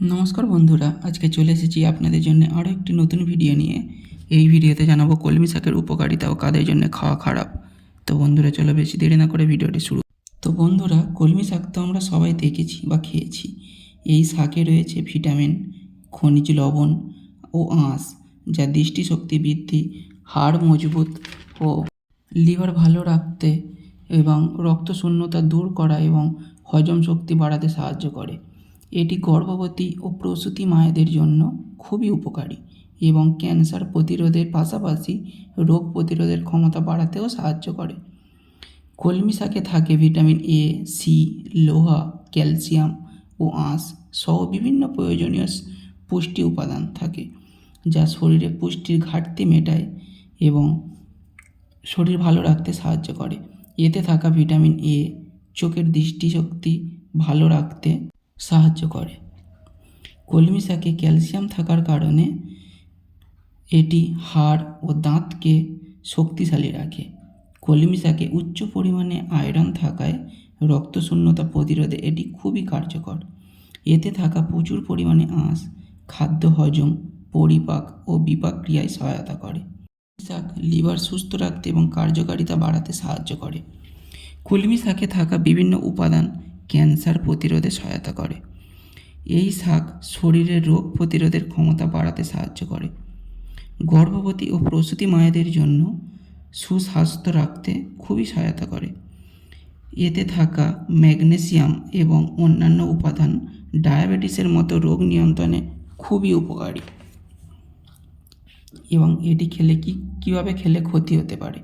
নমস্কার বন্ধুরা, আজকে চলে এসেছি আপনাদের জন্য আরও একটি নতুন ভিডিও নিয়ে। এই ভিডিওতে জানাব কলমি শাকের উপকারিতা ও কাদের জন্য খাওয়া খারাপ। তো বন্ধুরা, চলো বেশি দেরি না করে ভিডিওটি শুরু। তো বন্ধুরা, কলমি শাক তো আমরা সবাই দেখেছি বা খেয়েছি। এই শাকে রয়েছে ভিটামিন, খনিজ লবণ ও আঁশ, যা দৃষ্টিশক্তি বৃদ্ধি, হাড় মজবুত ও লিভার ভালো রাখতে এবং রক্তশূন্যতা দূর করা এবং হজম শক্তি বাড়াতে সাহায্য করে। এটি গর্ভবতী ও প্রসূতি মায়েদের জন্য খুবই উপকারী এবং ক্যান্সার প্রতিরোধের পাশাপাশি রোগ প্রতিরোধের ক্ষমতা বাড়াতেও সাহায্য করে। কলমি শাকে থাকে ভিটামিন এ সি লোহা, ক্যালসিয়াম ও আঁশ সহ বিভিন্ন প্রয়োজনীয় পুষ্টি উপাদান থাকে যা শরীরে পুষ্টির ঘাটতি মেটায় এবং শরীর ভালো রাখতে সাহায্য করে। এতে থাকা ভিটামিন এ চোখের দৃষ্টিশক্তি ভালো রাখতে সাহায্য করে। কলমি শাকে ক্যালসিয়াম থাকার কারণে এটি হাড় ও দাঁতকে শক্তিশালী রাখে। কলমি শাকে উচ্চ পরিমাণে আয়রন থাকায় রক্তশূন্যতা প্রতিরোধে এটি খুবই কার্যকর। এতে থাকা প্রচুর পরিমাণে আঁশ, খাদ্য হজম, পরিপাক ও বিপাক ক্রিয়ায় সহায়তা করে। শাক লিভার সুস্থ রাখতে এবং কার্যকারিতা বাড়াতে সাহায্য করে। কলমি শাকে থাকা বিভিন্ন উপাদান ক্যান্সার প্রতিরোধে সহায়তা করে। এই শাক শরীরের রোগ প্রতিরোধের ক্ষমতা বাড়াতে সাহায্য করে। গর্ভবতী ও প্রসূতি মায়েদের জন্য সুস্বাস্থ্য রাখতে খুবই সহায়তা করে। এতে থাকা ম্যাগনেসিয়াম এবং অন্যান্য উপাদান ডায়াবেটিসের মতো রোগ নিয়ন্ত্রণে খুবই উপকারী। এবং এটি খেলে কি, কীভাবে খেলে ক্ষতি হতে পারে?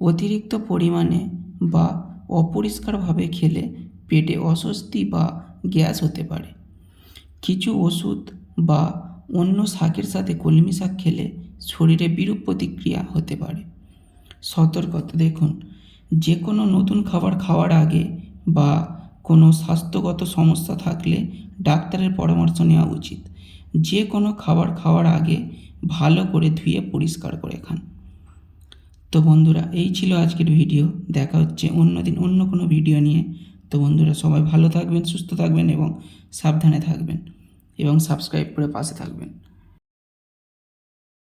অতিরিক্ত পরিমাণে বা অপরিষ্কারভাবে খেলে পেটে অস্বস্তি বা গ্যাস হতে পারে। কিছু ওষুধ বা অন্য শাকের সাথে কলমি শাক খেলে শরীরে বিরূপ প্রতিক্রিয়া হতে পারে। সতর্কতা দেখুন যে কোনো নতুন খাবার খাওয়ার আগে বা কোনো স্বাস্থ্যগত সমস্যা থাকলে ডাক্তারের পরামর্শ নেওয়া উচিত। যে কোনো খাবার খাওয়ার আগে ভালো করে ধুয়ে পরিষ্কার করে খান। তো বন্ধুরা, এই ছিল আজকের ভিডিও। দেখা হচ্ছে অন্য দিন অন্য কোনো ভিডিও নিয়ে। তো বন্ধুরা সবাই ভালো থাকবেন, সুস্থ থাকবেন এবং সাবধানে থাকবেন এবং সাবস্ক্রাইব করে পাশে থাকবেন।